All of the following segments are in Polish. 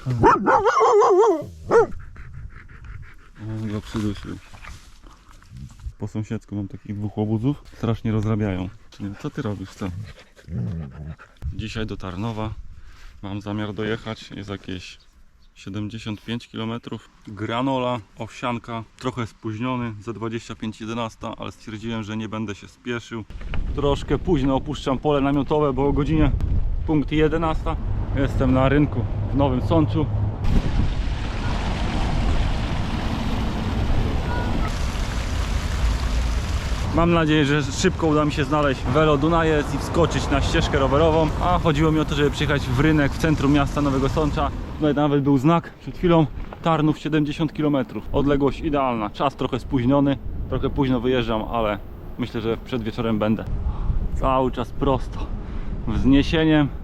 chodź, chodź. O, go przydusił. Po sąsiedzku mam takich dwóch łobuzów. Strasznie rozrabiają. Czyli co ty robisz, co? Dzisiaj do Tarnowa. Mam zamiar dojechać. Jest jakieś 75 km. Granola, owsianka. Trochę spóźniony, za 25.11, ale stwierdziłem, że nie będę się spieszył. Troszkę późno opuszczam pole namiotowe, bo o godzinie punkt 11 jestem na rynku w Nowym Sączu. Mam nadzieję, że szybko uda mi się znaleźć Velo Dunajec i wskoczyć na ścieżkę rowerową. A chodziło mi o to, żeby przyjechać w rynek w centrum miasta Nowego Sącza. Tutaj nawet był znak przed chwilą. Tarnów 70 km. Odległość idealna. Czas trochę spóźniony. Trochę późno wyjeżdżam, ale myślę, że przed wieczorem będę. Cały czas prosto. Wzniesieniem.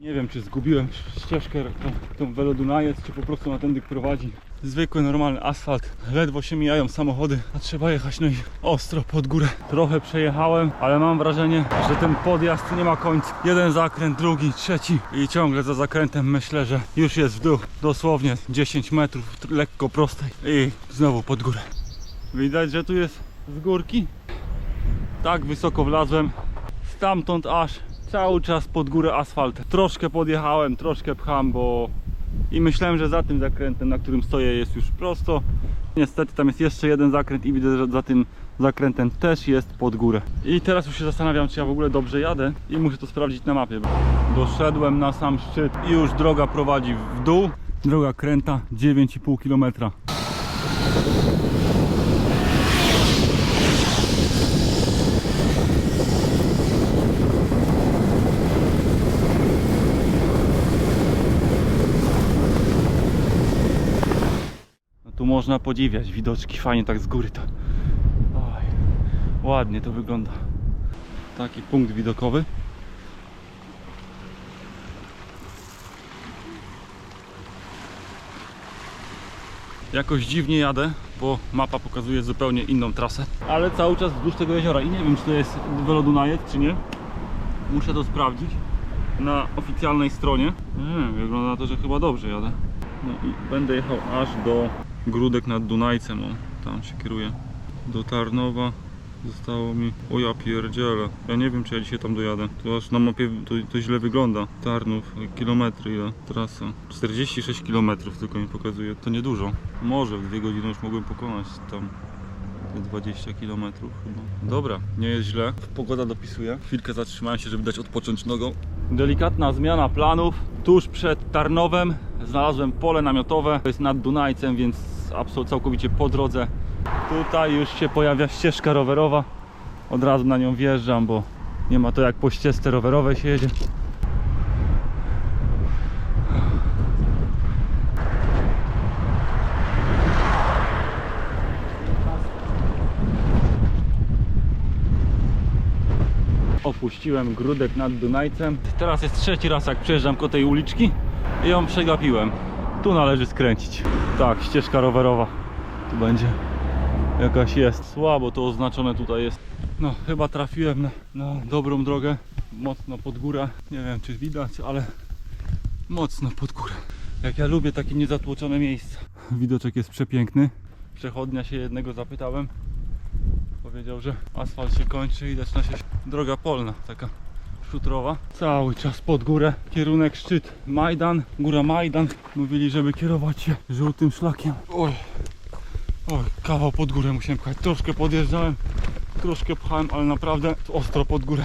Nie wiem, czy zgubiłem ścieżkę, tą, tą Velo Dunajec, czy po prostu na tędy prowadzi. Zwykły, normalny asfalt. Ledwo się mijają samochody, a trzeba jechać no i ostro pod górę. Trochę przejechałem, ale mam wrażenie, że ten podjazd nie ma końca. Jeden zakręt, drugi, trzeci i ciągle za zakrętem myślę, że już jest w dół. Dosłownie 10 metrów tr- lekko prostej i znowu pod górę. Widać, że tu jest z górki. Tak wysoko wlazłem, stamtąd aż cały czas pod górę asfalt. Troszkę podjechałem, troszkę pcham, bo i myślałem, że za tym zakrętem, na którym stoję jest już prosto. Niestety tam jest jeszcze jeden zakręt i widzę, że za tym zakrętem też jest pod górę. I teraz już się zastanawiam, czy ja w ogóle dobrze jadę i muszę to sprawdzić na mapie. Doszedłem na sam szczyt i już droga prowadzi w dół. Droga kręta 9,5 km. Można podziwiać widoczki, fajnie tak z góry to. Oj, ładnie to wygląda. Taki punkt widokowy. Jakoś dziwnie jadę, bo mapa pokazuje zupełnie inną trasę. Ale cały czas wzdłuż tego jeziora i nie wiem czy to jest Velo Dunajec czy nie. Muszę to sprawdzić na oficjalnej stronie. Nie wiem, wygląda na to, że chyba dobrze jadę. No i będę jechał aż do Grudek nad Dunajcem, o, tam się kieruję. Do Tarnowa zostało mi, o ja pierdziele, ja nie wiem czy ja dzisiaj tam dojadę. To aż na mapie to, to źle wygląda. Tarnów, kilometry ile, trasa. 46 kilometrów tylko mi pokazuje, to niedużo. Może w dwie godziny już mogłem pokonać tam te 20 km chyba. Dobra, nie jest źle. Pogoda dopisuje. Chwilkę zatrzymałem się, żeby dać odpocząć nogą. Delikatna zmiana planów. Tuż przed Tarnowem znalazłem pole namiotowe. To jest nad Dunajcem, więc absolutnie całkowicie po drodze. Tutaj już się pojawia ścieżka rowerowa. Od razu na nią wjeżdżam, bo nie ma to jak po ścieżce rowerowej się jedzie. opuściłem Grudek nad Dunajcem. Teraz jest trzeci raz jak przejeżdżam ko tej uliczki i ją przegapiłem. Tu należy skręcić. Tak, ścieżka rowerowa. Tu będzie jakaś jest. Słabo to oznaczone tutaj jest. No, chyba trafiłem na, na dobrą drogę. Mocno pod górę. Nie wiem czy widać, ale mocno pod górę. Jak ja lubię takie niezatłoczone miejsca. Widoczek jest przepiękny. Przechodnia się jednego zapytałem. Powiedział, że asfalt się kończy i zaczyna się droga polna, taka szutrowa. Cały czas pod górę, kierunek szczyt Majdan, góra Majdan. Mówili, żeby kierować się żółtym szlakiem. Oj, oj, kawał pod górę musiałem pchać. Troszkę podjeżdżałem, troszkę pchałem, ale naprawdę ostro pod górę.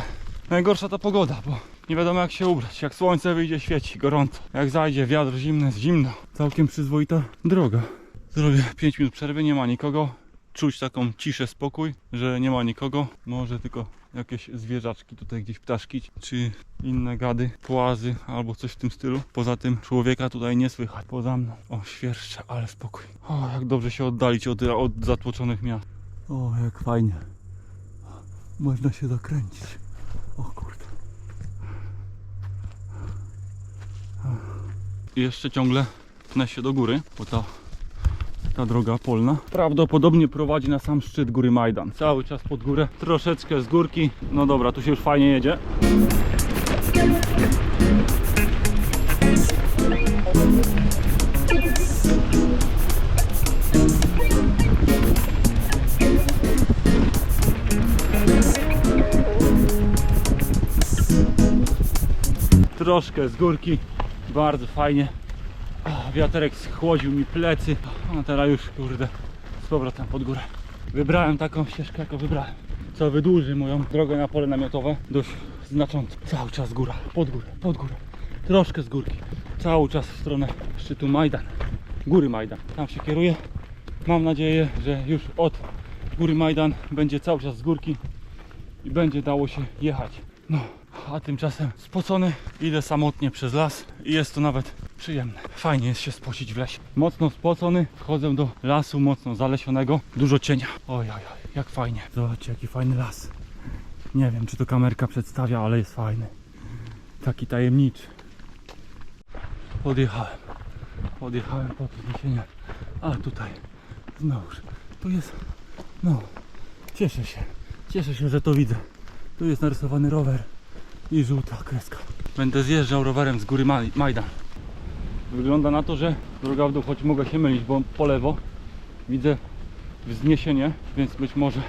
Najgorsza ta pogoda, bo nie wiadomo jak się ubrać. Jak słońce wyjdzie, świeci gorąco. Jak zajdzie wiatr zimny, jest zimno. Całkiem przyzwoita droga. Zrobię 5 minut przerwy, nie ma nikogo czuć taką ciszę, spokój, że nie ma nikogo. Może tylko jakieś zwierzaczki tutaj gdzieś ptaszki, czy inne gady, płazy albo coś w tym stylu. Poza tym człowieka tutaj nie słychać. Poza mną. O, świerszcze, ale spokój. O, jak dobrze się oddalić od, od zatłoczonych miast. O, jak fajnie. Można się zakręcić. O kurde. I jeszcze ciągle tnę się do góry, bo ta ta droga polna prawdopodobnie prowadzi na sam szczyt góry Majdan. Cały czas pod górę, troszeczkę z górki. No dobra, tu się już fajnie jedzie. Troszkę z górki, bardzo fajnie. Wiaterek schłodził mi plecy, a teraz już kurde z powrotem pod górę. Wybrałem taką ścieżkę, jaką wybrałem, co wydłuży moją drogę na pole namiotowe dość znacząco. Cały czas góra, pod górę, pod górę, troszkę z górki, cały czas w stronę szczytu Majdan, góry Majdan. Tam się kieruję. Mam nadzieję, że już od góry Majdan będzie cały czas z górki i będzie dało się jechać. No, a tymczasem spocony idę samotnie przez las i jest to nawet przyjemne. Fajnie jest się spocić w lesie. Mocno spocony, wchodzę do lasu mocno zalesionego, dużo cienia. Oj, oj, oj, jak fajnie. Zobaczcie, jaki fajny las. Nie wiem, czy to kamerka przedstawia, ale jest fajny. Taki tajemniczy. Podjechałem. Podjechałem pod wzniesienia. A tutaj znowuż. Tu jest. No. Cieszę się. Cieszę się, że to widzę. Tu jest narysowany rower i żółta kreska. Będę zjeżdżał rowerem z góry Maj- Majdan. Wygląda na to, że droga w dół, choć mogę się mylić, bo po lewo widzę wzniesienie, więc być może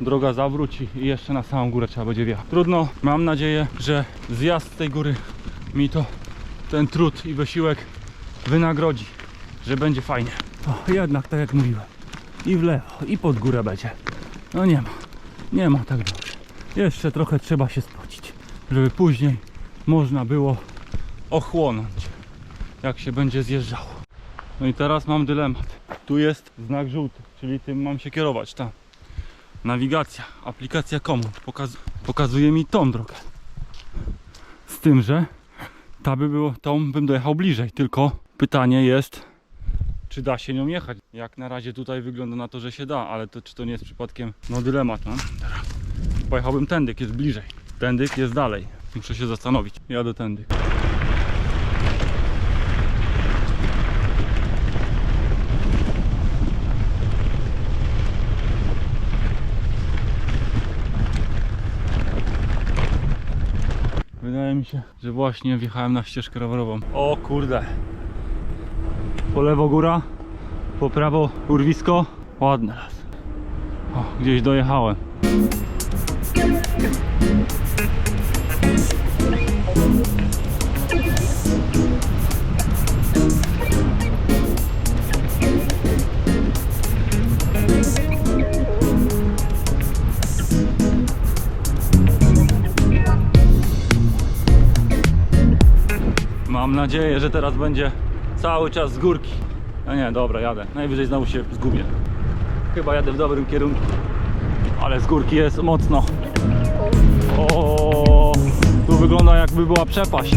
droga zawróci i jeszcze na samą górę trzeba będzie wjechać. Trudno, mam nadzieję, że zjazd z tej góry mi to ten trud i wysiłek wynagrodzi, że będzie fajnie. O, jednak tak jak mówiłem, i w lewo, i pod górę będzie. No nie ma, nie ma tak dobrze. Jeszcze trochę trzeba się spocić, żeby później można było ochłonąć, jak się będzie zjeżdżało. No i teraz mam dylemat. Tu jest znak żółty, czyli tym mam się kierować, tam. Nawigacja, aplikacja komu pokaz pokazuje mi tą drogę. Z tym, że ta by było, tą bym dojechał bliżej, tylko pytanie jest, czy da się nią jechać. Jak na razie tutaj wygląda na to, że się da, ale to czy to nie jest przypadkiem, no dylemat mam teraz. Pojechałbym tędyk, jest bliżej. Tędyk jest dalej. Muszę się zastanowić. Jadę tędy. Wydaje mi się, że właśnie wjechałem na ścieżkę rowerową. O kurde. Po lewo góra, po prawo urwisko. Ładny las. O, gdzieś dojechałem. Mam nadzieję, że teraz będzie cały czas z górki. No nie, dobra, jadę. Najwyżej znowu się zgubię. Chyba jadę w dobrym kierunku. Ale z górki jest mocno. O, tu wygląda jakby była przepaść.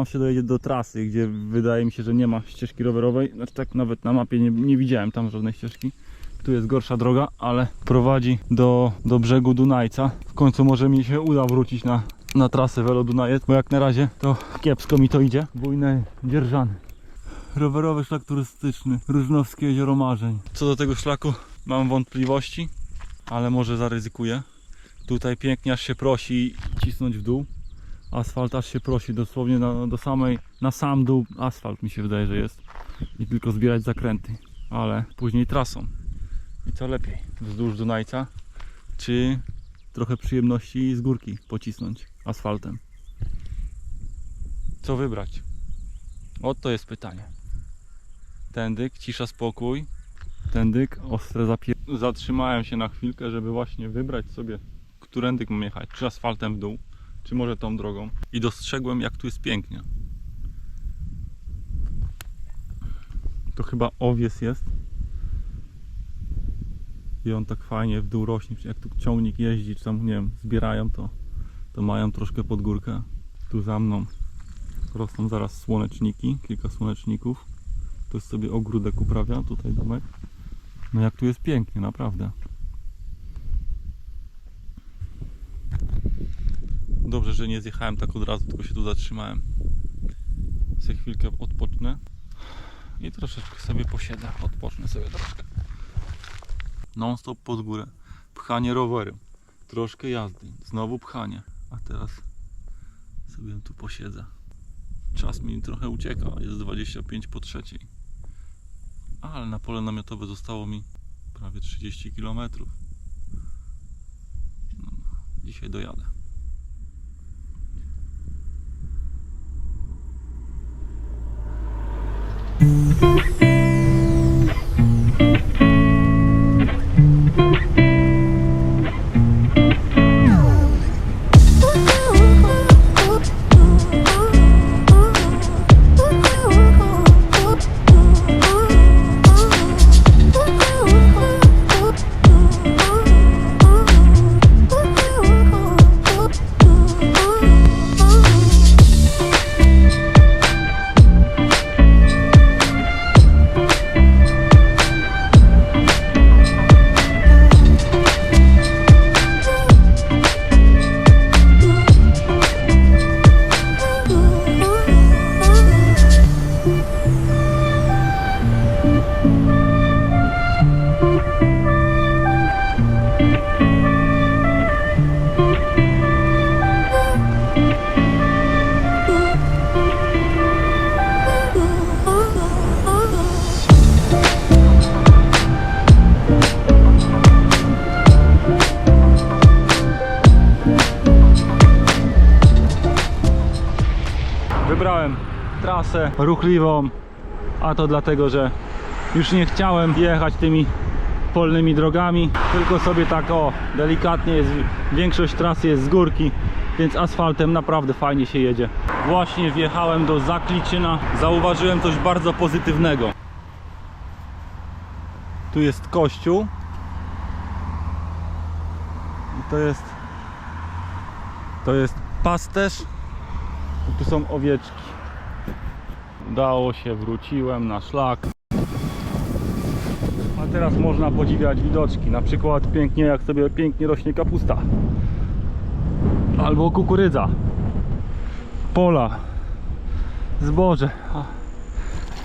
Tam się dojedzie do trasy, gdzie wydaje mi się, że nie ma ścieżki rowerowej. Znaczy tak nawet na mapie nie, nie widziałem tam żadnej ścieżki. Tu jest gorsza droga, ale prowadzi do, do brzegu Dunajca. W końcu może mi się uda wrócić na, na trasę Velo Dunajec, bo jak na razie to kiepsko mi to idzie. Bujne dzierżany. Rowerowy szlak turystyczny, Różnowskie Jezioro Marzeń. Co do tego szlaku mam wątpliwości, ale może zaryzykuję. Tutaj pięknie aż się prosi cisnąć w dół asfalt aż się prosi dosłownie na, do samej, na sam dół asfalt mi się wydaje, że jest. I tylko zbierać zakręty, ale później trasą. I co lepiej, wzdłuż Dunajca czy trochę przyjemności z górki pocisnąć asfaltem? Co wybrać? Oto jest pytanie. Tędyk, cisza, spokój. Tędyk, ostre zapier... zatrzymałem się na chwilkę, żeby właśnie wybrać sobie którędyk mam jechać, czy asfaltem w dół czy może tą drogą i dostrzegłem jak tu jest pięknie. To chyba owies jest. I on tak fajnie w dół rośnie. Jak tu ciągnik jeździ, czy tam nie wiem, zbierają to, to mają troszkę pod górkę. Tu za mną rosną zaraz słoneczniki, kilka słoneczników. Ktoś sobie ogródek uprawia, tutaj domek. No jak tu jest pięknie, naprawdę. Dobrze, że nie zjechałem tak od razu, tylko się tu zatrzymałem. Za chwilkę odpocznę. i troszeczkę sobie posiedzę, odpocznę sobie troszkę. Non stop pod górę. Pchanie rowerem. Troszkę jazdy. Znowu pchanie. A teraz sobie tu posiedzę. Czas mi trochę ucieka. Jest 25 po trzeciej. Ale na pole namiotowe zostało mi prawie 30 km. No, dzisiaj dojadę. Thank you. Wybrałem trasę ruchliwą, a to dlatego, że już nie chciałem jechać tymi polnymi drogami, tylko sobie tak o, delikatnie jest, większość trasy jest z górki, więc asfaltem naprawdę fajnie się jedzie. Właśnie wjechałem do Zakliczyna, zauważyłem coś bardzo pozytywnego. Tu jest kościół. I to jest to jest pasterz tu są owieczki. Udało się, wróciłem na szlak. A teraz można podziwiać widoczki. Na przykład pięknie, jak sobie pięknie rośnie kapusta. Albo kukurydza. Pola. Zboże.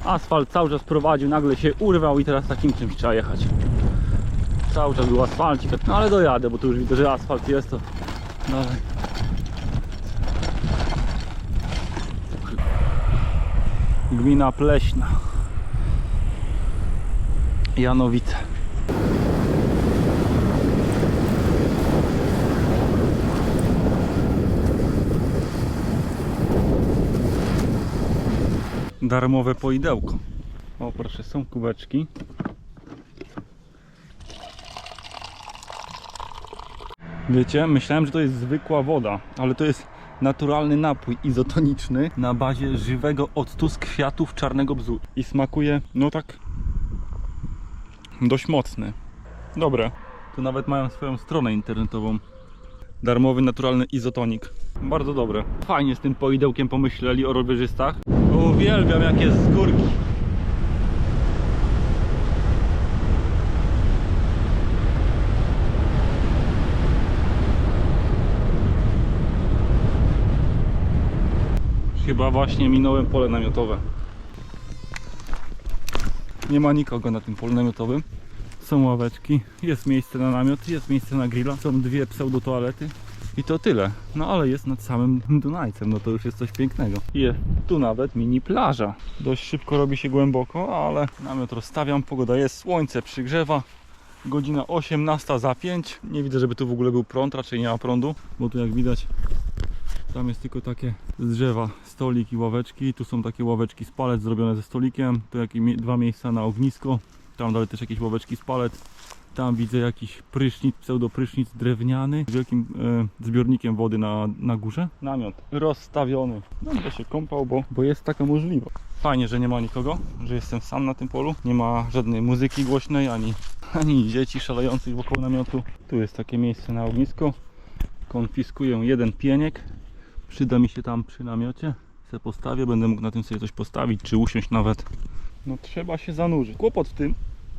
Asfalt cały czas prowadził, nagle się urwał i teraz takim czymś trzeba jechać. Cały czas był asfalcik. No ale dojadę, bo tu już widzę, że asfalt jest to dalej. Gmina Pleśna. Janowice. Darmowe poidełko. O proszę, są kubeczki. Wiecie, myślałem, że to jest zwykła woda, ale to jest naturalny napój izotoniczny na bazie żywego octu z kwiatów czarnego bzu. I smakuje, no tak, dość mocny. Dobre. Tu nawet mają swoją stronę internetową. Darmowy, naturalny izotonik. Bardzo dobre. Fajnie z tym poidełkiem pomyśleli o rowerzystach. Uwielbiam jak jest Chyba właśnie minąłem pole namiotowe. Nie ma nikogo na tym polu namiotowym. Są ławeczki, jest miejsce na namiot, jest miejsce na grilla, są dwie pseudotoalety i to tyle. No ale jest nad samym Dunajcem, no to już jest coś pięknego. Jest tu nawet mini plaża. Dość szybko robi się głęboko, ale namiot rozstawiam, pogoda jest, słońce przygrzewa. Godzina 18 za 5. Nie widzę, żeby tu w ogóle był prąd, raczej nie ma prądu, bo tu jak widać tam jest tylko takie z drzewa stolik i ławeczki. Tu są takie ławeczki z palet zrobione ze stolikiem. Tu jakieś dwa miejsca na ognisko. Tam dalej też jakieś ławeczki z palet. Tam widzę jakiś prysznic, pseudoprysznic drewniany z wielkim e, zbiornikiem wody na, na górze. Namiot rozstawiony. No Będę się kąpał, bo, bo jest taka możliwość. Fajnie, że nie ma nikogo, że jestem sam na tym polu. Nie ma żadnej muzyki głośnej, ani, ani dzieci szalejących wokół namiotu. Tu jest takie miejsce na ognisko. Konfiskuję jeden pieniek. Przyda mi się tam przy namiocie. Se postawię, będę mógł na tym sobie coś postawić, czy usiąść nawet. No trzeba się zanurzyć. Kłopot w tym,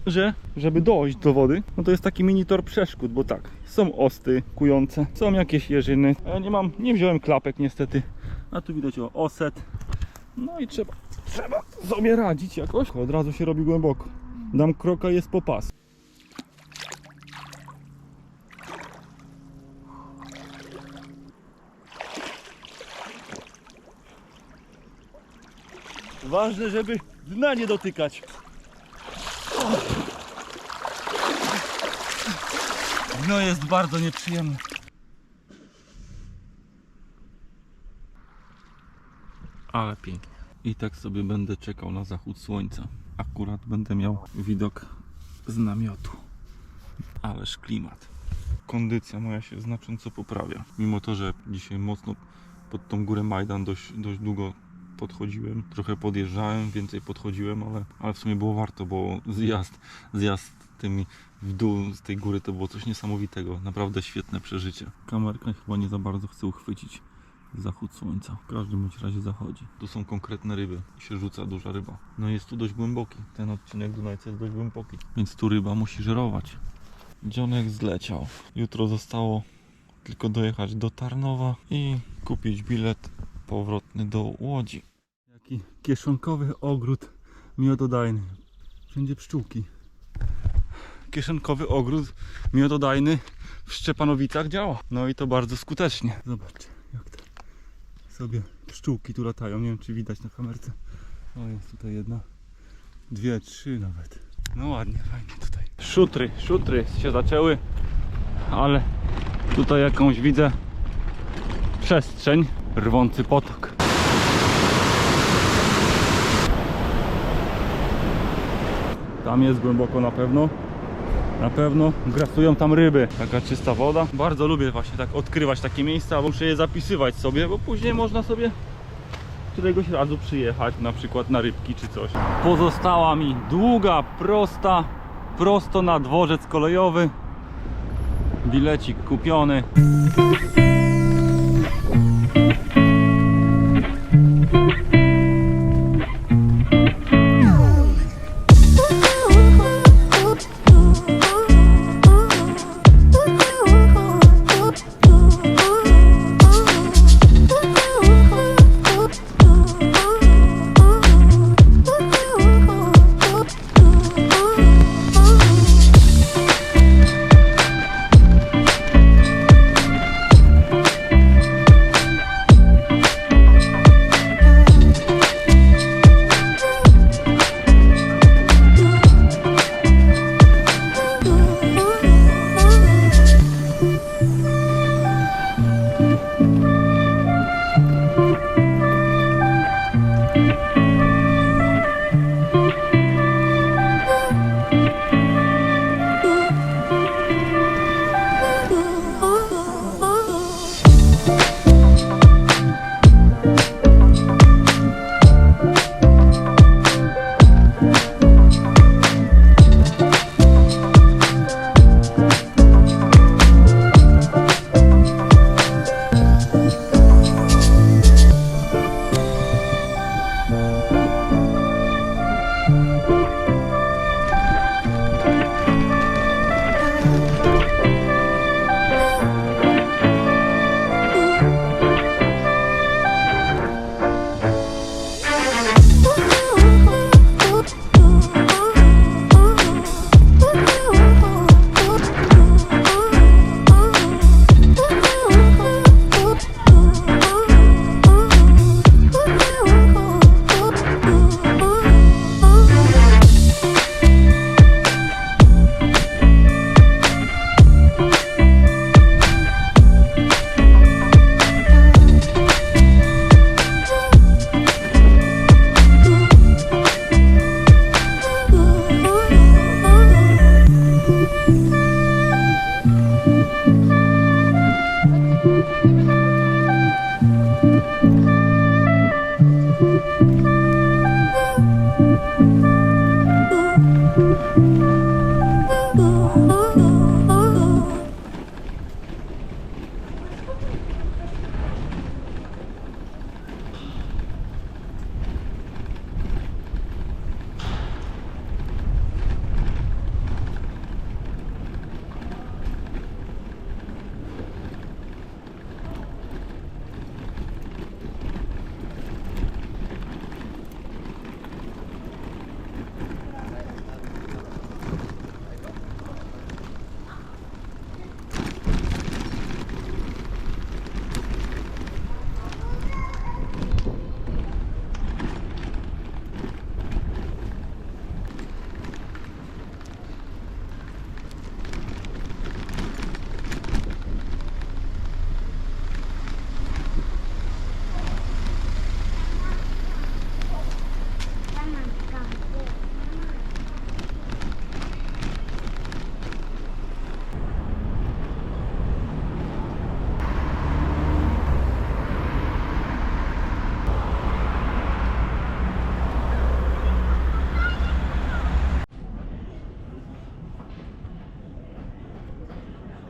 że żeby dojść do wody, no to jest taki mini tor przeszkód, bo tak, są osty kujące, są jakieś jeżyny. A Ja nie mam, nie wziąłem klapek niestety. A tu widać o oset, No i trzeba, trzeba sobie radzić jakoś. Od razu się robi głęboko. Dam kroka jest po pas. Ważne, żeby dna nie dotykać. No jest bardzo nieprzyjemne. Ale pięknie. I tak sobie będę czekał na zachód słońca. Akurat będę miał widok z namiotu. Ależ klimat. Kondycja moja się znacząco poprawia. Mimo to, że dzisiaj mocno pod tą górę Majdan dość, dość długo podchodziłem, trochę podjeżdżałem, więcej podchodziłem, ale, ale w sumie było warto, bo zjazd, zjazd tymi w dół z tej góry to było coś niesamowitego. Naprawdę świetne przeżycie. Kamerka chyba nie za bardzo chce uchwycić zachód słońca. W każdym bądź razie zachodzi. Tu są konkretne ryby i się rzuca duża ryba. No jest tu dość głęboki. Ten odcinek Dunajca jest dość głęboki. Więc tu ryba musi żerować. Dzionek zleciał. Jutro zostało tylko dojechać do Tarnowa i kupić bilet powrotny do Łodzi. Jaki kieszonkowy ogród miododajny. Wszędzie pszczółki. Kieszonkowy ogród miododajny w Szczepanowicach działa. No i to bardzo skutecznie. Zobaczcie, jak to sobie pszczółki tu latają. Nie wiem, czy widać na kamerce. O, jest tutaj jedna, dwie, trzy nawet. No ładnie, fajnie tutaj. Szutry, szutry się zaczęły, ale tutaj jakąś widzę przestrzeń, rwący potok. Tam jest głęboko na pewno. Na pewno grasują tam ryby. Taka czysta woda. Bardzo lubię właśnie tak odkrywać takie miejsca, bo muszę je zapisywać sobie, bo później można sobie któregoś razu przyjechać, na przykład na rybki czy coś. Pozostała mi długa, prosta, prosto na dworzec kolejowy. Bilecik kupiony.